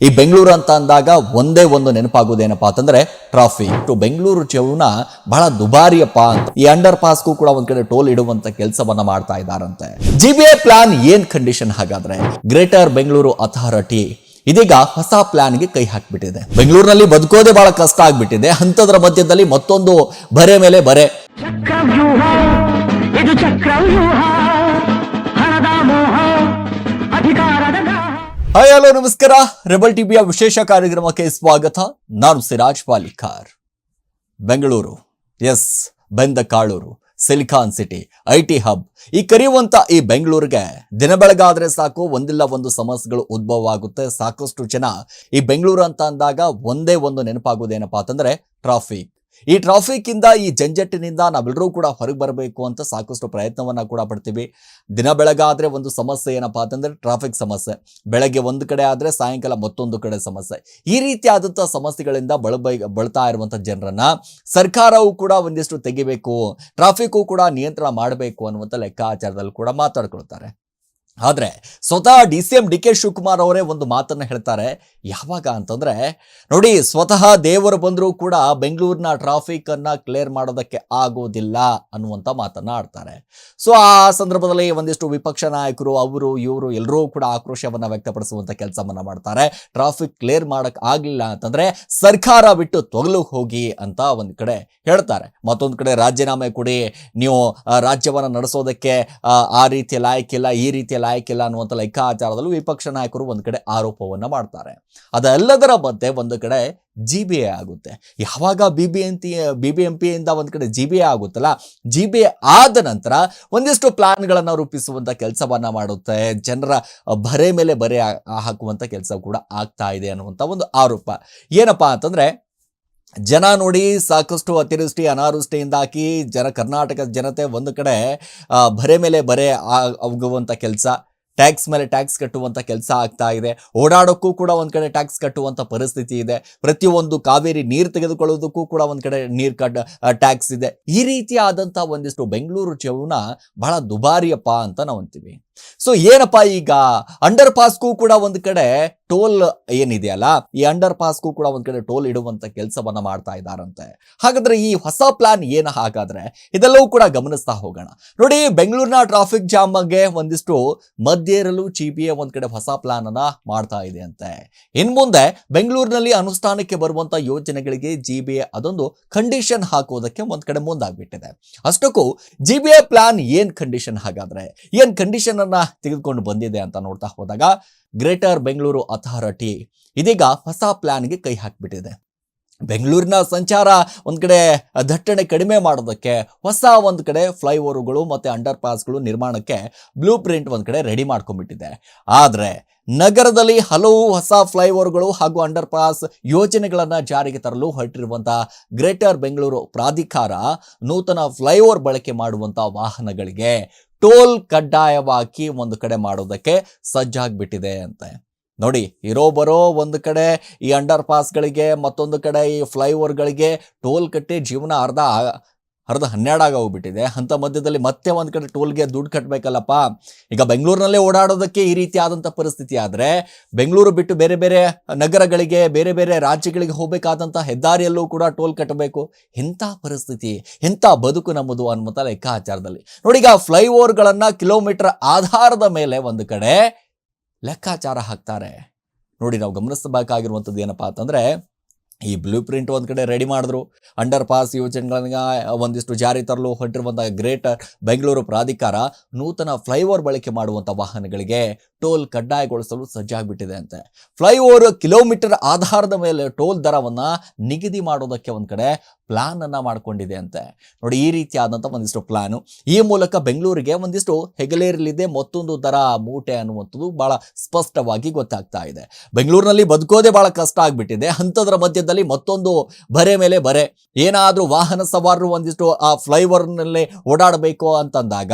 ಈ ಬೆಂಗಳೂರು ಅಂತ ಅಂದಾಗ ಒಂದೇ ಒಂದು ನೆನಪಾಗೋದೇನಪ್ಪ ಅಂತಂದ್ರೆ ಟ್ರಾಫಿ. ಟು ಬೆಂಗಳೂರು ಜೀವನ ಬಹಳ ದುಬಾರಿಯಪ್ಪ ಅಂತ. ಈ ಅಂಡರ್ ಪಾಸ್ಗೂ ಕೂಡ ಒಂದ್ ಕಡೆ ಟೋಲ್ ಇಡುವಂತ ಕೆಲಸವನ್ನ ಮಾಡ್ತಾ ಇದ್ದಾರಂತೆ ಜಿ ಪ್ಲಾನ್ ಏನ್ ಕಂಡೀಷನ್ ಹಾಗಾದ್ರೆ? ಗ್ರೇಟರ್ ಬೆಂಗಳೂರು ಅಥಾರಿಟಿ ಇದೀಗ ಹೊಸ ಪ್ಲಾನ್ಗೆ ಕೈ ಹಾಕ್ಬಿಟ್ಟಿದೆ. ಬೆಂಗಳೂರಿನಲ್ಲಿ ಬದುಕೋದೇ ಬಹಳ ಕಷ್ಟ ಆಗ್ಬಿಟ್ಟಿದೆ. ಅಂತದ್ರ ಮಧ್ಯದಲ್ಲಿ ಮತ್ತೊಂದು ಬರೆ ಮೇಲೆ ಬರೆ. ಹಲೋ, ನಮಸ್ಕಾರ. ರೆಬಲ್ ಟಿವಿಯ ವಿಶೇಷ ಕಾರ್ಯಕ್ರಮಕ್ಕೆ ಸ್ವಾಗತ. ನಾನು Siraj ಪಾಲಿಕಾರ್ Bengaluru. Yes Bendakaluru silicon city I T hub. ಈ ಕರೆಯುವಂತ ಈ ಬೆಂಗಳೂರಿಗೆ ದಿನ ಬೆಳಗಾದ್ರೆ ಸಾಕು, ಒಂದಿಲ್ಲ ಒಂದು ಸಮಸ್ಯೆಗಳು ಉದ್ಭವ ಆಗುತ್ತೆ ಸಾಕಷ್ಟು ಜನ ಈ ಬೆಂಗಳೂರು ಅಂತ ಅಂದಾಗ ಒಂದೇ ಒಂದು ನೆನಪಾಗೋದೇನಪ್ಪ ಅಂತಂದ್ರೆ ಟ್ರಾಫಿಕ್ ಈ ಟ್ರಾಫಿಕ್ ಇಂದ ಈ ಜಂಜಟ್ಟಿನಿಂದ ನಾವೆಲ್ಲರೂ ಕೂಡ ಹೊರಗೆ ಬರಬೇಕು ಅಂತ ಸಾಕಷ್ಟು ಪ್ರಯತ್ನವನ್ನ ಕೂಡ ಪಡ್ತೀವಿ. ದಿನ ಬೆಳಗಾದ್ರೆ ಒಂದು ಸಮಸ್ಯೆ ಏನಪ್ಪಾ ಅಂತಂದ್ರೆ ಟ್ರಾಫಿಕ್ ಸಮಸ್ಯೆ. ಬೆಳಗ್ಗೆ ಒಂದು ಕಡೆ ಆದ್ರೆ ಸಾಯಂಕಾಲ ಮತ್ತೊಂದು ಕಡೆ ಸಮಸ್ಯೆ. ಈ ರೀತಿಯಾದಂಥ ಸಮಸ್ಯೆಗಳಿಂದ ಬಳಬೈ, ಬಳತಾ ಇರುವಂಥ ಜನರನ್ನ ಸರ್ಕಾರವು ಕೂಡ ಒಂದಿಷ್ಟು ತೆಗಿಬೇಕು. ಟ್ರಾಫಿಕ್ಕು ಕೂಡ ನಿಯಂತ್ರಣ ಮಾಡಬೇಕು ಅನ್ನುವಂಥ ಲೆಕ್ಕಾಚಾರದಲ್ಲಿ ಕೂಡ ಮಾತಾಡ್ಕೊಳ್ತಾರೆ. ಆದ್ರೆ ಸ್ವತಃ D C M D K Shivakumar ಅವರೇ ಒಂದು ಮಾತನ್ನ ಹೇಳ್ತಾರೆ. ಯಾವಾಗ ಅಂತಂದ್ರೆ ನೋಡಿ ಸ್ವತಃ ದೇವರು ಬಂದರೂ ಕೂಡ ಬೆಂಗಳೂರಿನ ಟ್ರಾಫಿಕ್ ಅನ್ನ ಕ್ಲಿಯರ್ ಮಾಡೋದಕ್ಕೆ ಆಗೋದಿಲ್ಲ ಅನ್ನುವಂಥ ಮಾತನ್ನು ಆಡ್ತಾರೆ. ಸೊ ಆ ಸಂದರ್ಭದಲ್ಲಿ ಒಂದಿಷ್ಟು ವಿಪಕ್ಷ ನಾಯಕರು ಅವರು ಇವರು ಎಲ್ಲರೂ ಕೂಡ ಆಕ್ರೋಶವನ್ನು ವ್ಯಕ್ತಪಡಿಸುವಂಥ ಕೆಲಸವನ್ನು ಮಾಡ್ತಾರೆ. ಟ್ರಾಫಿಕ್ ಕ್ಲಿಯರ್ ಮಾಡೋಕ್ಕೆ ಆಗಲಿಲ್ಲ ಅಂತಂದ್ರೆ ಸರ್ಕಾರ ಬಿಟ್ಟು ತೊಗಲು ಹೋಗಿ ಅಂತ ಒಂದು ಕಡೆ ಹೇಳ್ತಾರೆ. ಮತ್ತೊಂದು ಕಡೆ ರಾಜೀನಾಮೆ ಕೊಡಿ ನೀವು ರಾಜ್ಯವನ್ನು ನಡೆಸೋದಕ್ಕೆ ಆ, ರೀತಿಯ ಲಾಯಕ್ಕಿಲ್ಲ ಈ ರೀತಿಯ ಲಾಯಕ್ಕಿಲ್ಲ ಅನ್ನುವಂಥ ಲೆಕ್ಕಾಚಾರದಲ್ಲೂ ವಿಪಕ್ಷ ನಾಯಕರು ಒಂದು ಕಡೆ ಆರೋಪವನ್ನು ಮಾಡ್ತಾರೆ. ಅದೆಲ್ಲದರ ಮಧ್ಯೆ ಒಂದು ಕಡೆ ಜಿ ಬಿ ಎ ಆಗುತ್ತೆ. ಯಾವಾಗ B B M T B B M ಪಿಯಿಂದ ಒಂದು ಕಡೆ ಜಿ ಬಿ ಎ ಆಗುತ್ತಲ್ಲ ಜಿ ಬಿ ಎ ಆದ ನಂತರ ಒಂದಿಷ್ಟು ಪ್ಲಾನ್ಗಳನ್ನು ರೂಪಿಸುವಂಥ ಕೆಲಸವನ್ನು ಮಾಡುತ್ತೆ. ಜನರ ಬರೆ ಮೇಲೆ ಬರೆ ಹಾಕುವಂಥ ಕೆಲಸ ಕೂಡ ಆಗ್ತಾ ಇದೆ ಅನ್ನುವಂಥ ಒಂದು ಆರೋಪ. ಏನಪ್ಪ ಅಂತಂದರೆ, ಜನ ನೋಡಿ ಸಾಕಷ್ಟು ಅತಿವೃಷ್ಟಿ ಅನಾವೃಷ್ಟಿಯಿಂದಾಗಿ ಜನ ಕರ್ನಾಟಕದ ಜನತೆ ಒಂದು ಕಡೆ ಬರೆ ಮೇಲೆ ಬರೆ ಆಗುವಂಥ ಕೆಲಸ ಟ್ಯಾಕ್ಸ್ ಮೇಲೆ ಟ್ಯಾಕ್ಸ್ ಕಟ್ಟುವಂಥ ಕೆಲಸ ಆಗ್ತಾ ಇದೆ. ಓಡಾಡೋಕ್ಕೂ ಕೂಡ ಒಂದು ಕಡೆ ಟ್ಯಾಕ್ಸ್ ಕಟ್ಟುವಂಥ ಪರಿಸ್ಥಿತಿ ಇದೆ. ಪ್ರತಿಯೊಂದು ಕಾವೇರಿ ನೀರು ತೆಗೆದುಕೊಳ್ಳೋದಕ್ಕೂ ಕೂಡ ಒಂದು ಕಡೆ ನೀರು ಕಟ್ ಟ್ಯಾಕ್ಸ್ ಇದೆ. ಈ ರೀತಿಯಾದಂಥ ಒಂದಿಷ್ಟು ಬೆಂಗಳೂರು ಜೀವನ ಬಹಳ ದುಬಾರಿಯಪ್ಪ ಅಂತ ನಾವು ಅಂತೀವಿ. ಸೊ ಏನಪ್ಪ ಈಗ? ಅಂಡರ್ ಪಾಸ್ಗೂ ಕೂಡ ಒಂದು ಕಡೆ ಟೋಲ್ ಏನಿದೆಯಲ್ಲ, ಈ ಅಂಡರ್ ಪಾಸ್ಗೂ ಕೂಡ ಒಂದ್ ಕಡೆ ಟೋಲ್ ಇಡುವಂತ ಕೆಲಸವನ್ನ ಮಾಡ್ತಾ ಇದ್ದಾರಂತೆ ಹಾಗಾದ್ರೆ ಈ ಹೊಸ ಪ್ಲಾನ್ ಏನ ಹಾಗಾದ್ರೆ? ಇದೆಲ್ಲವೂ ಕೂಡ ಗಮನಿಸ್ತಾ ಹೋಗೋಣ. ನೋಡಿ, ಬೆಂಗಳೂರಿನ ಟ್ರಾಫಿಕ್ ಜಾಮ್ ಜಾಮ್ಗೆ ಒಂದಿಷ್ಟು ಮಧ್ಯ ಇರಲು ಜಿ ಬಿ ಎ ಒಂದ್ ಕಡೆ ಹೊಸ ಪ್ಲಾನ್ ಅನ್ನ ಮಾಡ್ತಾ ಇದೆ ಅಂತೆ ಇನ್ ಮುಂದೆ ಬೆಂಗಳೂರಿನಲ್ಲಿ ಅನುಷ್ಠಾನಕ್ಕೆ ಬರುವಂತ ಯೋಜನೆಗಳಿಗೆ ಜಿಬಿಎ ಅದೊಂದು ಕಂಡೀಷನ್ ಹಾಕುವುದಕ್ಕೆ ಒಂದ್ ಕಡೆ ಮುಂದಾಗ್ಬಿಟ್ಟಿದೆ. ಅಷ್ಟಕ್ಕೂ ಜಿಬಿಎ ಪ್ಲಾನ್ ಏನ್ ಕಂಡೀಷನ್ ಹಾಗಾದ್ರೆ? ಏನ್ ಕಂಡೀಷನ್ ಅನ್ನ ತೆಗೆದುಕೊಂಡು ಬಂದಿದೆ ಅಂತ ನೋಡ್ತಾ ಹೋದಾಗ ಗ್ರೇಟರ್ ಬೆಂಗಳೂರು ಅಥಾರಿಟಿ ಇದೀಗ ಹೊಸ ಪ್ಲಾನ್ಗೆ ಕೈ ಹಾಕಿಬಿಟ್ಟಿದೆ. ಬೆಂಗಳೂರಿನ ಸಂಚಾರ ಒಂದು ಕಡೆ ದಟ್ಟಣೆ ಕಡಿಮೆ ಮಾಡೋದಕ್ಕೆ, ಹೊಸ ಒಂದು ಕಡೆ ಫ್ಲೈಓವರ್ಗಳು ಮತ್ತು ಅಂಡರ್ ಪಾಸ್ಗಳು ನಿರ್ಮಾಣಕ್ಕೆ ಬ್ಲೂ ಪ್ರಿಂಟ್ ಒಂದು ಕಡೆ ರೆಡಿ ಮಾಡ್ಕೊಂಡ್ಬಿಟ್ಟಿದೆ. ಆದರೆ ನಗರದಲ್ಲಿ ಹಲವು ಹೊಸ ಫ್ಲೈಓವರ್ಗಳು ಹಾಗೂ ಅಂಡರ್ ಪಾಸ್ ಯೋಜನೆಗಳನ್ನು ಜಾರಿಗೆ ತರಲು ಹೊರಟಿರುವಂಥ ಗ್ರೇಟರ್ ಬೆಂಗಳೂರು ಪ್ರಾಧಿಕಾರ ನೂತನ ಫ್ಲೈಓವರ್ ಬಳಕೆ ಮಾಡುವಂಥ ವಾಹನಗಳಿಗೆ ಟೋಲ್ ಕಡ್ಡಾಯವಾಗಿ ಒಂದು ಕಡೆ ಮಾಡೋದಕ್ಕೆ ಸಜ್ಜಾಗ್ಬಿಟ್ಟಿದೆ ಅಂತೆ. ನೋಡಿ ಇರೋ ಬರೋ ಒಂದು ಕಡೆ ಈ ಅಂಡರ್ ಪಾಸ್ಗಳಿಗೆ ಮತ್ತೊಂದು ಕಡೆ ಈ ಫ್ಲೈಓವರ್ಗಳಿಗೆ ಟೋಲ್ ಕಟ್ಟಿ ಜೀವನ ಅರ್ಧ ಅರ್ಧ ಹನ್ನೆರಡಾಗ ಹೋಗ್ಬಿಟ್ಟಿದೆ ಅಂತ ಮಧ್ಯದಲ್ಲಿ ಮತ್ತೆ ಒಂದು ಕಡೆ ಟೋಲ್ಗೆ ದುಡ್ಡು ಕಟ್ಟಬೇಕಲ್ಲಪ್ಪ ಈಗ ಬೆಂಗಳೂರಿನಲ್ಲೇ ಓಡಾಡೋದಕ್ಕೆ ಈ ರೀತಿ ಆದಂಥ ಪರಿಸ್ಥಿತಿ ಆದರೆ, ಬೆಂಗಳೂರು ಬಿಟ್ಟು ಬೇರೆ ಬೇರೆ ನಗರಗಳಿಗೆ, ಬೇರೆ ಬೇರೆ ರಾಜ್ಯಗಳಿಗೆ ಹೋಗಬೇಕಾದಂಥ ಹೆದ್ದಾರಿಯಲ್ಲೂ ಕೂಡ ಟೋಲ್ ಕಟ್ಟಬೇಕು. ಎಂಥ ಪರಿಸ್ಥಿತಿ, ಎಂಥ ಬದುಕು ನಮ್ಮದು ಅನ್ನುವಂಥ ಲೆಕ್ಕಾಚಾರದಲ್ಲಿ. ನೋಡಿ, ಈಗ ಫ್ಲೈಓವರ್ಗಳನ್ನು ಕಿಲೋಮೀಟರ್ ಆಧಾರದ ಮೇಲೆ ಒಂದು ಕಡೆ ಲೆಕ್ಕಾಚಾರ ಹಾಕ್ತಾರೆ. ನೋಡಿ, ನಾವು ಗಮನಿಸಬೇಕಾಗಿರುವಂಥದ್ದು ಏನಪ್ಪಾ ಅಂತಂದ್ರೆ ಈ ಬ್ಲೂ ಪ್ರಿಂಟ್ ಒಂದು ಕಡೆ ರೆಡಿ ಮಾಡಿದ್ರು. ಅಂಡರ್ ಪಾಸ್ ಯೋಜನೆಗಳನ್ನ ಒಂದಿಷ್ಟು ಜಾರಿ ತರಲು ಹೊರಟಿರುವಂಥ ಗ್ರೇಟರ್ ಬೆಂಗಳೂರು ಪ್ರಾಧಿಕಾರ ನೂತನ ಫ್ಲೈಓವರ್ ಬಳಕೆ ಮಾಡುವಂಥ ವಾಹನಗಳಿಗೆ ಟೋಲ್ ಕಡ್ಡಾಯಗೊಳಿಸಲು ಸಜ್ಜಾಗ್ಬಿಟ್ಟಿದೆ ಅಂತೆ. ಫ್ಲೈಓವರ್ ಕಿಲೋಮೀಟರ್ ಆಧಾರದ ಮೇಲೆ ಟೋಲ್ ದರವನ್ನು ನಿಗದಿ ಮಾಡೋದಕ್ಕೆ ಒಂದು ಕಡೆ ಪ್ಲಾನ್ ಅನ್ನ ಮಾಡ್ಕೊಂಡಿದೆ ಅಂತೆ. ನೋಡಿ, ಈ ರೀತಿಯಾದಂಥ ಒಂದಿಷ್ಟು ಪ್ಲಾನು. ಈ ಮೂಲಕ ಬೆಂಗಳೂರಿಗೆ ಒಂದಿಷ್ಟು ಹೆಗಲೇರಲಿದೆ, ಮತ್ತೊಂದು ದರ ಮೂಟೆ ಅನ್ನುವಂಥದ್ದು ಬಹಳ ಸ್ಪಷ್ಟವಾಗಿ ಗೊತ್ತಾಗ್ತಾ ಇದೆ. ಬೆಂಗಳೂರಿನಲ್ಲಿ ಬದುಕೋದೇ ಬಹಳ ಕಷ್ಟ ಆಗ್ಬಿಟ್ಟಿದೆ. ಅಂಥದ್ರ ಮಧ್ಯದಲ್ಲಿ ಮತ್ತೊಂದು ಬರೆ ಮೇಲೆ ಬರೆ. ಏನಾದರೂ ವಾಹನ ಸವಾರರು ಒಂದಿಷ್ಟು ಆ ಫ್ಲೈಓವರ್ನಲ್ಲಿ ಓಡಾಡಬೇಕು ಅಂತಂದಾಗ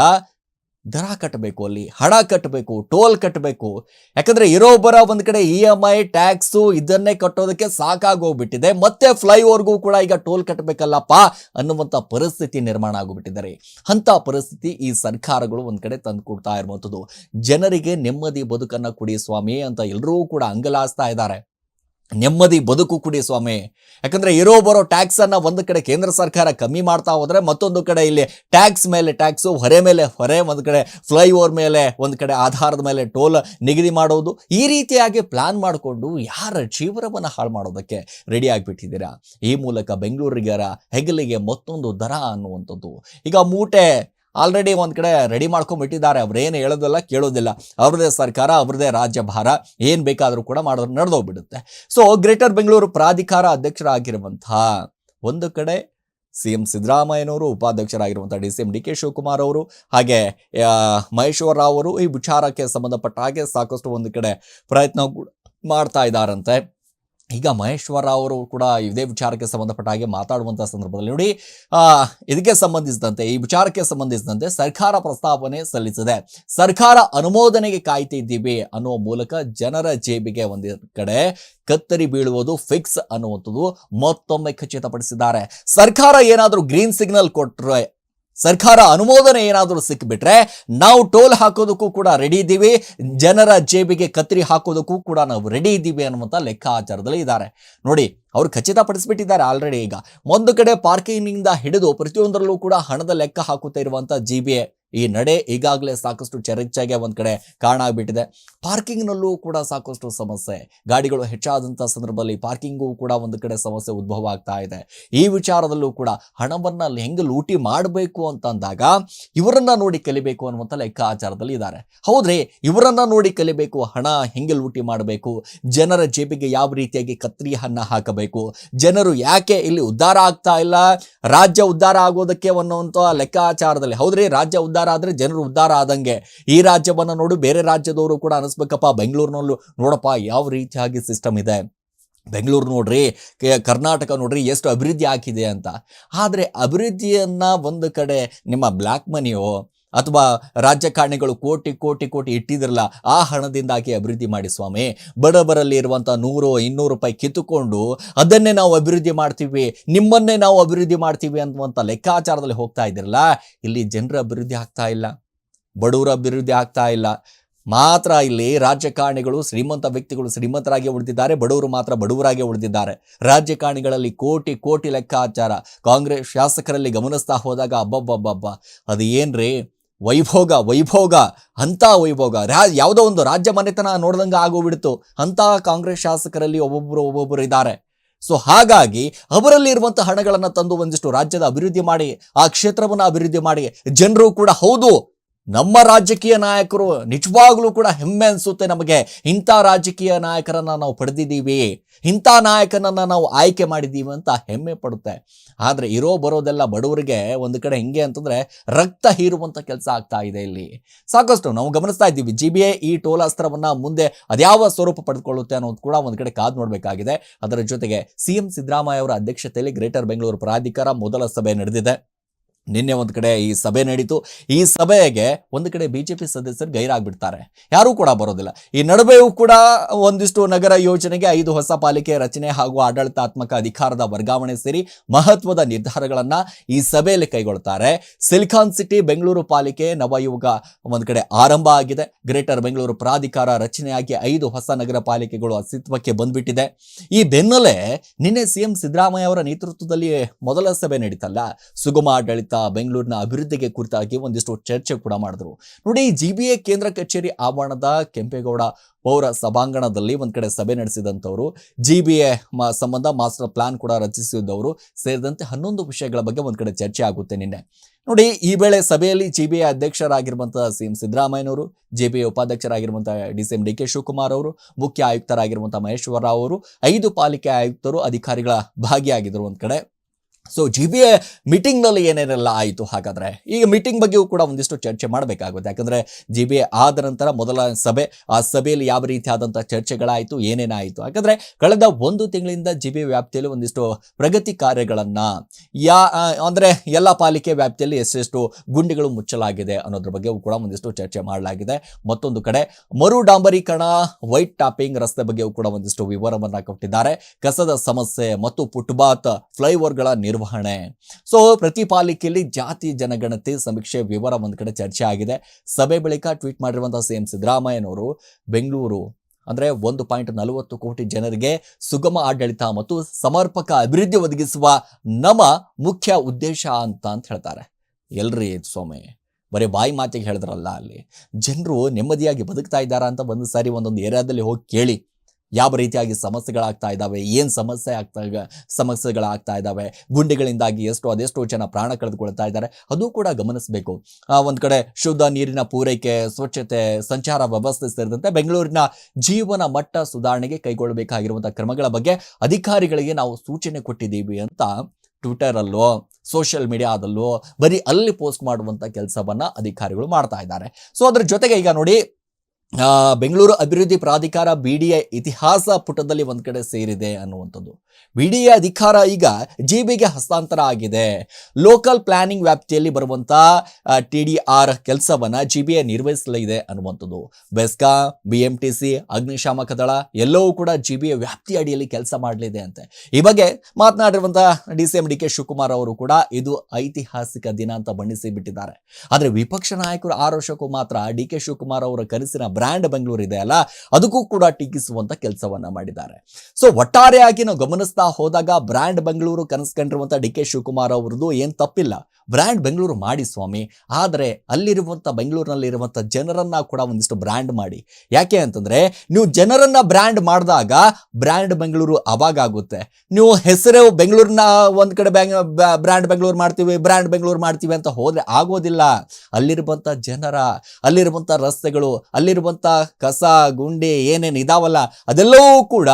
ದರ ಕಟ್ಟಬೇಕು ಅಲ್ಲಿ, ಹಣ ಕಟ್ಟಬೇಕು, ಟೋಲ್ ಕಟ್ಟಬೇಕು. ಯಾಕಂದ್ರೆ ಇರೋ ಬರ ಒಂದ್ ಕಡೆ ಇ ಎಂ ಐ ಟ್ಯಾಕ್ಸು ಇದನ್ನೇ ಕಟ್ಟೋದಕ್ಕೆ ಸಾಕಾಗೋಗ್ಬಿಟ್ಟಿದೆ. ಮತ್ತೆ ಫ್ಲೈಓವರ್ಗೂ ಕೂಡ ಈಗ ಟೋಲ್ ಕಟ್ಟಬೇಕಲ್ಲಪ್ಪ ಅನ್ನುವಂಥ ಪರಿಸ್ಥಿತಿ ನಿರ್ಮಾಣ ಆಗೋಗ್ಬಿಟ್ಟಿದ್ದಾರೆ ಅಂತ ಪರಿಸ್ಥಿತಿ ಈ ಸರ್ಕಾರಗಳು ಒಂದು ಕಡೆ ತಂದು ಕೊಡ್ತಾ ಇರುವಂಥದ್ದು. ಜನರಿಗೆ ನೆಮ್ಮದಿ ಬದುಕನ್ನ ಕೊಡಿ ಸ್ವಾಮಿ ಅಂತ ಎಲ್ಲರೂ ಕೂಡ ಅಂಗಲಾಸ್ತಾ ಇದ್ದಾರೆ. ನೆಮ್ಮದಿ ಬದುಕು ಕುಡಿ ಸ್ವಾಮಿ. ಯಾಕಂದ್ರೆ ಇರೋ ಬರೋ ಟ್ಯಾಕ್ಸನ್ನು ಒಂದು ಕಡೆ ಕೇಂದ್ರ ಸರ್ಕಾರ ಕಮ್ಮಿ ಮಾಡ್ತಾ ಹೋದರೆ ಮತ್ತೊಂದು ಕಡೆ ಇಲ್ಲಿ ಟ್ಯಾಕ್ಸ್ ಮೇಲೆ ಟ್ಯಾಕ್ಸು ಹೊರೆ ಮೇಲೆ ಹೊರೆ, ಒಂದು ಕಡೆ ಫ್ಲೈಓವರ್ ಮೇಲೆ, ಒಂದು ಕಡೆ ಆಧಾರದ ಮೇಲೆ ಟೋಲ್ ನಿಗದಿ ಮಾಡೋದು. ಈ ರೀತಿಯಾಗಿ ಪ್ಲಾನ್ ಮಾಡಿಕೊಂಡು ಯಾರ ಜೀವನವನ್ನು ಹಾಳು ಮಾಡೋದಕ್ಕೆ ರೆಡಿ ಆಗಿಬಿಟ್ಟಿದ್ದೀರಾ? ಈ ಮೂಲಕ ಬೆಂಗಳೂರಿಗರ ಹೆಗಲಿಗೆ ಮತ್ತೊಂದು ದರ ಅನ್ನುವಂಥದ್ದು. ಈಗ ಮೂಟೆ ಆಲ್ರೆಡಿ ಒಂದು ಕಡೆ ರೆಡಿ ಮಾಡ್ಕೊಂಡ್ಬಿಟ್ಟಿದ್ದಾರೆ. ಅವ್ರೇನು ಹೇಳೋದಿಲ್ಲ ಕೇಳೋದಿಲ್ಲ. ಅವ್ರದೇ ಸರ್ಕಾರ, ಅವ್ರದೇ ರಾಜ್ಯ ಭಾರ, ಏನು ಬೇಕಾದರೂ ಕೂಡ ಮಾಡೋದು ನಡೆದೋಗ್ಬಿಡುತ್ತೆ. ಸೊ ಗ್ರೇಟರ್ ಬೆಂಗಳೂರು ಪ್ರಾಧಿಕಾರ ಅಧ್ಯಕ್ಷರಾಗಿರುವಂತಹ ಒಂದು ಕಡೆ ಸಿ ಎಂ ಸಿದ್ದರಾಮಯ್ಯನವರು, ಉಪಾಧ್ಯಕ್ಷರಾಗಿರುವಂಥ D C M D K Shivakumar ಅವರು, ಹಾಗೆ ಮಹೇಶ್ವರ ರಾವ್ ಅವರು ಈ ವಿಚಾರಕ್ಕೆ ಸಂಬಂಧಪಟ್ಟ ಹಾಗೆ ಸಾಕಷ್ಟು ಒಂದು ಕಡೆ ಪ್ರಯತ್ನ ಮಾಡ್ತಾ ಇದ್ದಾರಂತೆ. ಈಗ ಮಹೇಶ್ವರ ಅವರು ಕೂಡ ಇದೇ ವಿಚಾರಕ್ಕೆ ಸಂಬಂಧಪಟ್ಟ ಹಾಗೆ ಮಾತಾಡುವಂಥ ಸಂದರ್ಭದಲ್ಲಿ ನೋಡಿ ಇದಕ್ಕೆ ಸಂಬಂಧಿಸಿದಂತೆ, ಈ ವಿಚಾರಕ್ಕೆ ಸಂಬಂಧಿಸಿದಂತೆ ಸರ್ಕಾರ ಪ್ರಸ್ತಾವನೆ ಸಲ್ಲಿಸಿದೆ. ಸರ್ಕಾರ ಅನುಮೋದನೆಗೆ ಕಾಯ್ತಿದ್ದೀವಿ ಅನ್ನುವ ಮೂಲಕ ಜನರ ಜೇಬಿಗೆ ಒಂದು ಕಡೆ ಕತ್ತರಿ ಬೀಳುವುದು ಫಿಕ್ಸ್ ಅನ್ನುವಂಥದ್ದು ಮತ್ತೊಮ್ಮೆ ಖಚಿತಪಡಿಸಿದ್ದಾರೆ. ಸರ್ಕಾರ ಏನಾದರೂ ಗ್ರೀನ್ ಸಿಗ್ನಲ್ ಕೊಟ್ಟರೆ ಸರ್ಕಾರ ಅನುಮೋದನೆ ಏನಾದರೂ ಸಿಕ್ಕಿಬಿಟ್ರೆ ನಾವು ಟೋಲ್ ಹಾಕೋದಕ್ಕೂ ಕೂಡ ರೆಡಿ ಇದ್ದೀವಿ. ಜನರ ಜೇಬಿಗೆ ಕತ್ತರಿ ಹಾಕೋದಕ್ಕೂ ಕೂಡ ನಾವು ರೆಡಿ ಇದ್ದೀವಿ ಅನ್ನುವಂಥ ಲೆಕ್ಕಾಚಾರದಲ್ಲಿ ಇದ್ದಾರೆ. ನೋಡಿ, ಅವರು ಖಚಿತಪಡಿಸ್ಬಿಟ್ಟಿದ್ದಾರೆ ಆಲ್ರೆಡಿ ಈಗ. ಒಂದು ಕಡೆ ಪಾರ್ಕಿಂಗ್ನಿಂದ ಹಿಡಿದು ಪ್ರತಿಯೊಂದರಲ್ಲೂ ಕೂಡ ಹಣದ ಲೆಕ್ಕ ಹಾಕುತ್ತಾ ಇರುವಂಥ ಜಿ ಬಿ ಎ ಈ ನಡೆ ಈಗಾಗಲೇ ಸಾಕಷ್ಟು ಚರ್ಚೆಗೆ ಒಂದು ಕಡೆ ಕಾರಣ ಆಗಿಬಿಟ್ಟಿದೆ. ಪಾರ್ಕಿಂಗ್ನಲ್ಲೂ ಕೂಡ ಸಾಕಷ್ಟು ಸಮಸ್ಯೆ. ಗಾಡಿಗಳು ಹೆಚ್ಚಾದಂಥ ಸಂದರ್ಭದಲ್ಲಿ ಪಾರ್ಕಿಂಗು ಕೂಡ ಒಂದು ಕಡೆ ಸಮಸ್ಯೆ ಉದ್ಭವ ಆಗ್ತಾ ಇದೆ. ಈ ವಿಚಾರದಲ್ಲೂ ಕೂಡ ಹಣವನ್ನು ಹೆಂಗೆ ಲೂಟಿ ಮಾಡಬೇಕು ಅಂತ ಅಂದಾಗ ಇವರನ್ನ ನೋಡಿ ಕಲಿಬೇಕು ಅನ್ನುವಂಥ ಲೆಕ್ಕಾಚಾರದಲ್ಲಿ ಇದ್ದಾರೆ. ಹೌದ್ರಿ, ಇವರನ್ನ ನೋಡಿ ಕಲಿಬೇಕು, ಹಣ ಹೆಂಗೆ ಲೂಟಿ ಮಾಡಬೇಕು, ಜನರ ಜೇಬಿಗೆ ಯಾವ ರೀತಿಯಾಗಿ ಕತ್ರಿ ಹಣ ಹಾಕಬೇಕು, ಜನರು ಯಾಕೆ ಇಲ್ಲಿ ಉದ್ಧಾರ ಆಗ್ತಾ ಇಲ್ಲ, ರಾಜ್ಯ ಉದ್ಧಾರ ಆಗೋದಕ್ಕೆ ಅನ್ನುವಂಥ ಲೆಕ್ಕಾಚಾರದಲ್ಲಿ. ಹೌದ್ರಿ, ರಾಜ್ಯ ಆದ್ರೆ ಜನರು ಉದ್ಧಾರ ಆದಂಗೆ. ಈ ರಾಜ್ಯವನ್ನು ನೋಡು, ಬೇರೆ ರಾಜ್ಯದವರು ಕೂಡ ಅನಿಸ್ಬೇಕಪ್ಪ, ಬೆಂಗಳೂರಿನಲ್ಲೂ. ನೋಡಪ್ಪ, ಯಾವ ರೀತಿಯಾಗಿ ಸಿಸ್ಟಮ್ ಇದೆ. ಬೆಂಗಳೂರು ನೋಡ್ರಿ ಕರ್ನಾಟಕ ನೋಡ್ರಿ, ಎಷ್ಟು ಅಭಿವೃದ್ಧಿ ಆಗಿದೆ ಅಂತ. ಆದರೆ ಅಭಿವೃದ್ಧಿಯನ್ನ ಒಂದು ಕಡೆ, ನಿಮ್ಮ ಬ್ಲ್ಯಾಕ್ ಮನಿಯೋ ಅಥವಾ ರಾಜಕಾರಣಿಗಳು ಕೋಟಿ ಕೋಟಿ ಕೋಟಿ ಇಟ್ಟಿದ್ರಲ್ಲ, ಆ ಹಣದಿಂದಾಗಿ ಅಭಿವೃದ್ಧಿ ಮಾಡಿ ಸ್ವಾಮಿ. ಬಡಬರಲ್ಲಿ ಇರುವಂಥ ನೂರು, ಇನ್ನೂರು ರೂಪಾಯಿ ಕಿತ್ತುಕೊಂಡು ಅದನ್ನೇ ನಾವು ಅಭಿವೃದ್ಧಿ ಮಾಡ್ತೀವಿ, ನಿಮ್ಮನ್ನೇ ನಾವು ಅಭಿವೃದ್ಧಿ ಮಾಡ್ತೀವಿ ಅನ್ನುವಂಥ ಲೆಕ್ಕಾಚಾರದಲ್ಲಿ ಹೋಗ್ತಾ ಇದ್ರಲ್ಲ ಇಲ್ಲಿ ಜನರ ಅಭಿವೃದ್ಧಿ ಆಗ್ತಾ ಇಲ್ಲ. ಬಡವರ ಅಭಿವೃದ್ಧಿ ಆಗ್ತಾ ಇಲ್ಲ. ಮಾತ್ರ ಇಲ್ಲಿ ರಾಜಕಾರಣಿಗಳು ಶ್ರೀಮಂತ ವ್ಯಕ್ತಿಗಳು ಶ್ರೀಮಂತರಾಗಿ ಉಳಿದಿದ್ದಾರೆ, ಬಡವರು ಮಾತ್ರ ಬಡವರಾಗಿ ಉಳಿದಿದ್ದಾರೆ. ರಾಜಕಾರಣಿಗಳಲ್ಲಿ ಕೋಟಿ ಕೋಟಿ ಲೆಕ್ಕಾಚಾರ. ಕಾಂಗ್ರೆಸ್ ಶಾಸಕರಲ್ಲಿ ಗಮನಿಸ್ತಾ ಹೋದಾಗ ಅಬ್ಬಬ್ಬಬ್ಬಬ್ಬ. ಅದು ಏನ್ರಿ? ವೈಭೋಗ ವೈಭೋಗ ಅಂಥ ವೈಭೋಗ. ರಾ, ಯಾವುದೋ ಒಂದು ರಾಜ್ಯ ಮನೆತನ ನೋಡ್ದಂಗೆ ಆಗೋಗ್ಬಿಡ್ತು. ಅಂಥ ಕಾಂಗ್ರೆಸ್ ಶಾಸಕರಲ್ಲಿ ಒಬ್ಬೊಬ್ಬರು ಒಬ್ಬೊಬ್ಬರು ಇದ್ದಾರೆ. ಸೊ, ಹಾಗಾಗಿ ಅವರಲ್ಲಿ ಇರುವಂಥ ಹಣಗಳನ್ನು ತಂದು ಒಂದಿಷ್ಟು ರಾಜ್ಯದ ಅಭಿವೃದ್ಧಿ ಮಾಡಿ, ಆ ಕ್ಷೇತ್ರವನ್ನು ಅಭಿವೃದ್ಧಿ ಮಾಡಿ, ಜನರು ಕೂಡ ಹೌದು. ನಮ್ಮ ರಾಜಕೀಯ ನಾಯಕರು ನಿಜವಾಗ್ಲೂ ಕೂಡ ಹೆಮ್ಮೆ ಅನಿಸುತ್ತೆ ನಮಗೆ. ಇಂಥ ರಾಜಕೀಯ ನಾಯಕರನ್ನು ನಾವು ಪಡೆದಿದ್ದೀವಿ. ಇಂಥ ನಾಯಕನನ್ನು ನಾವು ಆಯ್ಕೆ ಮಾಡಿದ್ದೀವಿ ಅಂತ ಹೆಮ್ಮೆ ಪಡುತ್ತೆ. ಆದರೆ ಇರೋ ಬರೋದೆಲ್ಲ ಬಡವರಿಗೆ ಒಂದು ಕಡೆ ಹೆಂಗೆ ಅಂತಂದರೆ ರಕ್ತ ಹೀರುವಂಥ ಕೆಲಸ ಆಗ್ತಾ ಇದೆ ಇಲ್ಲಿ. ಸಾಕಷ್ಟು ನಾವು ಗಮನಿಸ್ತಾ ಇದ್ದೀವಿ. ಜಿ ಬಿ ಎ ಈ ಟೋಲಾಸ್ತ್ರವನ್ನ ಮುಂದೆ ಅದ್ಯಾವ ಸ್ವರೂಪ ಪಡೆದುಕೊಳ್ಳುತ್ತೆ ಅನ್ನೋದು ಕೂಡ ಒಂದು ಕಡೆ ಕಾದು ನೋಡಬೇಕಾಗಿದೆ. ಅದರ ಜೊತೆಗೆ ಸಿ ಎಂ ಸಿದ್ದರಾಮಯ್ಯ ಅವರ ಅಧ್ಯಕ್ಷತೆಯಲ್ಲಿ ಗ್ರೇಟರ್ ಬೆಂಗಳೂರು ಪ್ರಾಧಿಕಾರ ಮೊದಲ ಸಭೆ ನಡೆದಿದೆ. ನಿನ್ನೆ ಒಂದು ಕಡೆ ಈ ಸಭೆ ನಡೀತು. ಈ ಸಭೆಗೆ ಒಂದು ಕಡೆ ಬಿ ಜೆ ಪಿ ಸದಸ್ಯರು ಗೈರಾಗ್ಬಿಡ್ತಾರೆ. ಯಾರೂ ಕೂಡ ಬರೋದಿಲ್ಲ. ಈ ನಡುವೆಯೂ ಕೂಡ ಒಂದಿಷ್ಟು ನಗರ ಯೋಜನೆಗೆ ಐದು ಹೊಸ ಪಾಲಿಕೆ ರಚನೆ ಹಾಗೂ ಆಡಳಿತಾತ್ಮಕ ಅಧಿಕಾರದ ವರ್ಗಾವಣೆ ಸೇರಿ ಮಹತ್ವದ ನಿರ್ಧಾರಗಳನ್ನು ಈ ಸಭೆಯಲ್ಲಿ ಕೈಗೊಳ್ತಾರೆ. ಸಿಲಿಕಾನ್ ಸಿಟಿ ಬೆಂಗಳೂರು ಪಾಲಿಕೆ ನವಯುಗ ಒಂದು ಕಡೆ ಆರಂಭ ಆಗಿದೆ. ಗ್ರೇಟರ್ ಬೆಂಗಳೂರು ಪ್ರಾಧಿಕಾರ ರಚನೆಯಾಗಿ ಐದು ಹೊಸ ನಗರ ಪಾಲಿಕೆಗಳು ಅಸ್ತಿತ್ವಕ್ಕೆ ಬಂದ್ಬಿಟ್ಟಿದೆ. ಈ ಬೆನ್ನಲ್ಲೇ ನಿನ್ನೆ ಸಿಎಂ ಸಿದ್ದರಾಮಯ್ಯ ಅವರ ನೇತೃತ್ವದಲ್ಲಿ ಮೊದಲ ಸಭೆ ನಡೀತಲ್ಲ. ಸುಗಮ ಆಡಳಿತ ಬೆಂಗಳೂರಿನ ಅಭಿವೃದ್ಧಿಗೆ ಕುರಿತಾಗಿ ಒಂದಿಷ್ಟು ಚರ್ಚೆ ಕೂಡ ಮಾಡಿದ್ರು. ನೋಡಿ ಜಿ ಬಿ ಎ ಕೇಂದ್ರ ಕಚೇರಿ ಆವರಣದ ಕೆಂಪೇಗೌಡ ಪೌರ ಸಭಾಂಗಣದಲ್ಲಿ ಒಂದ್ ಕಡೆ ಸಭೆ ನಡೆಸಿದಂಥವರು ಜಿ ಬಿ ಎ ಸಂಬಂಧ ಮಾಸ್ಟರ್ ಪ್ಲಾನ್ ಕೂಡ ರಚಿಸಿದವರು ಸೇರಿದಂತೆ ಹನ್ನೊಂದು ವಿಷಯಗಳ ಬಗ್ಗೆ ಒಂದ್ ಕಡೆ ಚರ್ಚೆ ಆಗುತ್ತೆ ನಿನ್ನೆ. ನೋಡಿ, ಈ ವೇಳೆ ಸಭೆಯಲ್ಲಿ ಜಿ ಬಿ ಎ ಅಧ್ಯಕ್ಷರಾಗಿರುವಂತಹ ಸಿ ಎಂ ಸಿದ್ದರಾಮಯ್ಯನವರು G B A ಉಪಾಧ್ಯಕ್ಷರಾಗಿರುವಂತಹ D C M D K Shivakumar ಅವರು, ಮುಖ್ಯ ಆಯುಕ್ತರಾಗಿರುವಂತಹ ಮಹೇಶ್ವರ ರಾವ್ ಅವರು, ಐದು ಪಾಲಿಕೆ ಆಯುಕ್ತರು ಅಧಿಕಾರಿಗಳ ಭಾಗಿಯಾಗಿದ್ದರು ಒಂದ್ ಕಡೆ. ಸೊ ಜಿ ಬಿ ಎ ಮೀಟಿಂಗ್ನಲ್ಲಿ ಏನೇನೆಲ್ಲ ಆಯಿತು? ಹಾಗಾದ್ರೆ ಈಗ ಮೀಟಿಂಗ್ ಬಗ್ಗೆಯೂ ಕೂಡ ಒಂದಿಷ್ಟು ಚರ್ಚೆ ಮಾಡಬೇಕಾಗುತ್ತೆ. ಯಾಕಂದ್ರೆ ಜಿ ಬಿ ಎ ಆದ ನಂತರ ಮೊದಲ ಸಭೆ, ಆ ಸಭೆಯಲ್ಲಿ ಯಾವ ರೀತಿಯಾದಂಥ ಚರ್ಚೆಗಳಾಯಿತು, ಏನೇನಾಯಿತು? ಯಾಕಂದರೆ ಕಳೆದ ಒಂದು ತಿಂಗಳಿಂದ ಜಿ ಬಿ ವ್ಯಾಪ್ತಿಯಲ್ಲಿ ಒಂದಿಷ್ಟು ಪ್ರಗತಿ ಕಾರ್ಯಗಳನ್ನ ಯಾ ಅಂದರೆ ಎಲ್ಲ ಪಾಲಿಕೆ ವ್ಯಾಪ್ತಿಯಲ್ಲಿ ಎಷ್ಟೆಷ್ಟು ಗುಂಡಿಗಳು ಮುಚ್ಚಲಾಗಿದೆ ಅನ್ನೋದ್ರ ಬಗ್ಗೆಯೂ ಕೂಡ ಒಂದಿಷ್ಟು ಚರ್ಚೆ ಮಾಡಲಾಗಿದೆ. ಮತ್ತೊಂದು ಕಡೆ ಮರು ಡಾಂಬರೀಕರಣ ವೈಟ್ ಟಾಪಿಂಗ್ ರಸ್ತೆ ಬಗ್ಗೆಯೂ ಕೂಡ ಒಂದಿಷ್ಟು ವಿವರವನ್ನ ಕೊಟ್ಟಿದ್ದಾರೆ. ಕಸದ ಸಮಸ್ಯೆ ಮತ್ತು ಫುಟ್ಪಾತ್, ಫ್ಲೈಓವರ್ಗಳ ನಿರ್ವಹಣೆ. ಸೊ ಪ್ರತಿಪಾಲಿಕೆಯಲ್ಲಿ ಜಾತಿ ಜನಗಣತಿ ಸಮೀಕ್ಷೆ ವಿವರ ಒಂದು ಕಡೆ ಚರ್ಚೆ ಆಗಿದೆ. ಸಭೆ ಬಳಿಕ ಟ್ವೀಟ್ ಮಾಡಿರುವಂತಹ ಸಿಎಂ ಸಿದ್ದರಾಮಯ್ಯನವರು, ಬೆಂಗಳೂರು ಅಂದರೆ ಒಂದು ಪಾಯಿಂಟ್ ನಲವತ್ತು ಕೋಟಿ ಜನರಿಗೆ ಸುಗಮ ಆಡಳಿತ ಮತ್ತು ಸಮರ್ಪಕ ಅಭಿವೃದ್ಧಿ ಒದಗಿಸುವ ನಮ್ಮ ಮುಖ್ಯ ಉದ್ದೇಶ ಅಂತ ಅಂತ ಹೇಳ್ತಾರೆ. ಎಲ್ರಿ ಸ್ವಾಮಿ, ಬರೀ ಬಾಯಿ ಮಾತಿಗೆ ಹೇಳಿದ್ರಲ್ಲ ಅಲ್ಲಿ. ಜನರು ನೆಮ್ಮದಿಯಾಗಿ ಬದುಕ್ತಾ ಇದ್ದಾರಾ ಅಂತ ಒಂದು ಸಾರಿ ಒಂದೊಂದು ಏರಿಯಾದಲ್ಲಿ ಹೋಗಿ ಕೇಳಿ. ಯಾವ ರೀತಿಯಾಗಿ ಸಮಸ್ಯೆಗಳಾಗ್ತಾ ಇದ್ದಾವೆ, ಏನು ಸಮಸ್ಯೆ ಆಗ್ತಾ ಸಮಸ್ಯೆಗಳಾಗ್ತಾ ಇದ್ದಾವೆ, ಗುಂಡಿಗಳಿಂದಾಗಿ ಎಷ್ಟು ಅದೆಷ್ಟೋ ಜನ ಪ್ರಾಣ ಕಳೆದುಕೊಳ್ತಾ ಇದ್ದಾರೆ, ಅದು ಕೂಡ ಗಮನಿಸಬೇಕು. ಒಂದು ಕಡೆ ಶುದ್ಧ ನೀರಿನ ಪೂರೈಕೆ, ಸ್ವಚ್ಛತೆ, ಸಂಚಾರ ವ್ಯವಸ್ಥೆ ಸೇರಿದಂತೆ ಬೆಂಗಳೂರಿನ ಜೀವನ ಮಟ್ಟ ಸುಧಾರಣೆಗೆ ಕೈಗೊಳ್ಳಬೇಕಾಗಿರುವಂಥ ಕ್ರಮಗಳ ಬಗ್ಗೆ ಅಧಿಕಾರಿಗಳಿಗೆ ನಾವು ಸೂಚನೆ ಕೊಟ್ಟಿದ್ದೀವಿ ಅಂತ ಟ್ವಿಟರಲ್ಲೋ, ಸೋಷಿಯಲ್ ಮೀಡಿಯಾದಲ್ಲೋ, ಬರೀ ಅಲ್ಲಿ ಪೋಸ್ಟ್ ಮಾಡುವಂಥ ಕೆಲಸವನ್ನು ಅಧಿಕಾರಿಗಳು ಮಾಡ್ತಾ ಇದ್ದಾರೆ. ಸೊ, ಅದ್ರ ಜೊತೆಗೆ ಈಗ ನೋಡಿ ಬೆಂಗಳೂರು ಅಭಿವೃದ್ಧಿ ಪ್ರಾಧಿಕಾರ ಬಿ ಡಿ ಎ ಇತಿಹಾಸ ಪುಟದಲ್ಲಿ ಒಂದು ಕಡೆ ಸೇರಿದೆ ಅನ್ನುವಂಥದ್ದು. ಬಿ ಡಿ ಎ ಅಧಿಕಾರ ಈಗ ಜಿ ಬಿಗೆ ಹಸ್ತಾಂತರ ಆಗಿದೆ. ಲೋಕಲ್ ಪ್ಲಾನಿಂಗ್ ವ್ಯಾಪ್ತಿಯಲ್ಲಿ ಬರುವಂಥ ಟಿ ಡಿ ಆರ್ ಕೆಲಸವನ್ನು ಜಿ ಬಿ ಎ ನಿರ್ವಹಿಸಲಿದೆ ಅನ್ನುವಂಥದ್ದು. ಬೆಸ್ಕಾ, ಬಿ ಎಂ ಟಿ ಸಿ, ಅಗ್ನಿಶಾಮಕ ದಳ ಎಲ್ಲವೂ ಕೂಡ ಜಿ ಬಿ ಎ ವ್ಯಾಪ್ತಿ ಅಡಿಯಲ್ಲಿ ಕೆಲಸ ಮಾಡಲಿದೆ ಅಂತೆ. ಈ ಬಗ್ಗೆ ಮಾತನಾಡಿರುವಂಥ D C M D K Shivakumar ಅವರು ಕೂಡ ಇದು ಐತಿಹಾಸಿಕ ದಿನ ಅಂತ ಬಣ್ಣಿಸಿ ಬಿಟ್ಟಿದ್ದಾರೆ. ಆದರೆ ವಿಪಕ್ಷ ನಾಯಕರು ಆರೋಷಕ್ಕೂ ಮಾತ್ರ ಡಿ ಕೆ ಶಿವಕುಮಾರ್ ಅವರ ಕನಸಿನ ಬ್ರ್ಯಾಂಡ್ ಬೆಂಗಳೂರು ಇದೆ ಅಲ್ಲ, ಅದಕ್ಕೂ ಕೂಡ ಟೀಕಿಸುವಂತ ಕೆಲಸವನ್ನ ಮಾಡಿದ್ದಾರೆ. ಸೊ ಒಟ್ಟಾರೆಯಾಗಿ ನಾವು ಗಮನಿಸ್ತಾ ಹೋದಾಗ ಬ್ರ್ಯಾಂಡ್ ಬೆಂಗಳೂರು ಕನಸ್ಕೊಂಡಿರುವಂತ ಡಿ ಕೆ ಶಿವಕುಮಾರ್ ಅವರದ್ದು ಏನ್ ತಪ್ಪಿಲ್ಲ. ಬ್ರ್ಯಾಂಡ್ ಬೆಂಗಳೂರು ಮಾಡಿ ಸ್ವಾಮಿ, ಆದರೆ ಅಲ್ಲಿರುವಂತ ಬೆಂಗಳೂರಿನಲ್ಲಿರುವಂತ ಜನರನ್ನ ಕೂಡ ಒಂದಿಷ್ಟು ಬ್ರ್ಯಾಂಡ್ ಮಾಡಿ. ಯಾಕೆ ಅಂತಂದರೆ, ನೀವು ಜನರನ್ನ ಬ್ರ್ಯಾಂಡ್ ಮಾಡಿದಾಗ ಬ್ರ್ಯಾಂಡ್ ಬೆಂಗಳೂರು ಆಗುತ್ತೆ ನೀವು ಹೆಸರು ಬೆಂಗಳೂರಿನ ಒಂದು ಕಡೆ ಬ್ರ್ಯಾಂಡ್ ಬೆಂಗಳೂರು ಮಾಡ್ತೀವಿ, ಬ್ರ್ಯಾಂಡ್ ಬೆಂಗಳೂರು ಮಾಡ್ತೀವಿ ಅಂತ ಹೋದರೆ ಆಗೋದಿಲ್ಲ. ಅಲ್ಲಿರುವಂತ ಜನರ, ಅಲ್ಲಿರುವಂತ ರಸ್ತೆಗಳು ಅಲ್ಲಿರುವಂತ ಕಸ, ಗುಂಡಿ ಏನೇನು ಇದಾವಲ್ಲ, ಅದೆಲ್ಲವೂ ಕೂಡ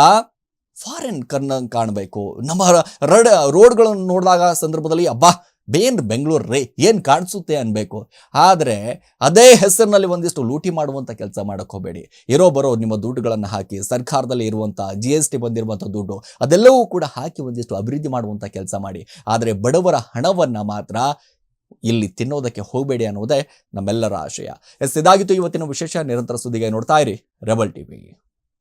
ಫಾರಿನ್ ಕರ್ನಂಗೆ ಕಾಣಬೇಕು. ನಮ್ಮ ರಡ್, ರೋಡ್ಗಳನ್ನು ನೋಡಿದಾಗ ಸಂದರ್ಭದಲ್ಲಿ, ಅಬ್ಬಾ, ಬೇನ್ ಬೆಂಗಳೂರು ರೇ, ಏನು ಕಾಣಿಸುತ್ತೆ? ಅನ್ಬೇಕು. ಆದರೆ, ಅದೇ ಹೆಸರಿನಲ್ಲಿ ಒಂದಿಷ್ಟು ಲೂಟಿ ಮಾಡುವಂಥ ಕೆಲಸ ಮಾಡಕ್ಕೆ ಹೋಗಬೇಡಿ. ಇರೋ ಬರೋ ನಿಮ್ಮ ದುಡ್ಡುಗಳನ್ನು ಹಾಕಿ, ಸರ್ಕಾರದಲ್ಲಿ ಇರುವಂಥ ಜಿ ಎಸ್ ಟಿ ಬಂದಿರುವಂಥ ದುಡ್ಡು, ಅದೆಲ್ಲವೂ ಕೂಡ ಹಾಕಿ ಒಂದಿಷ್ಟು ಅಭಿವೃದ್ಧಿ ಮಾಡುವಂಥ ಕೆಲಸ ಮಾಡಿ. ಆದರೆ ಬಡವರ ಹಣವನ್ನು ಮಾತ್ರ ಇಲ್ಲಿ ತಿನ್ನೋದಕ್ಕೆ ಹೋಗಬೇಡಿ ಅನ್ನೋದೇ ನಮ್ಮೆಲ್ಲರ ಆಶಯ. ಎಸ್, ಇದಾಗಿತ್ತು ಇವತ್ತಿನ ವಿಶೇಷ ನಿರಂತರ ಸುದ್ದಿಗೆ ನೋಡ್ತಾ ಇರಿ ರೆಬಲ್ ಟಿವಿ.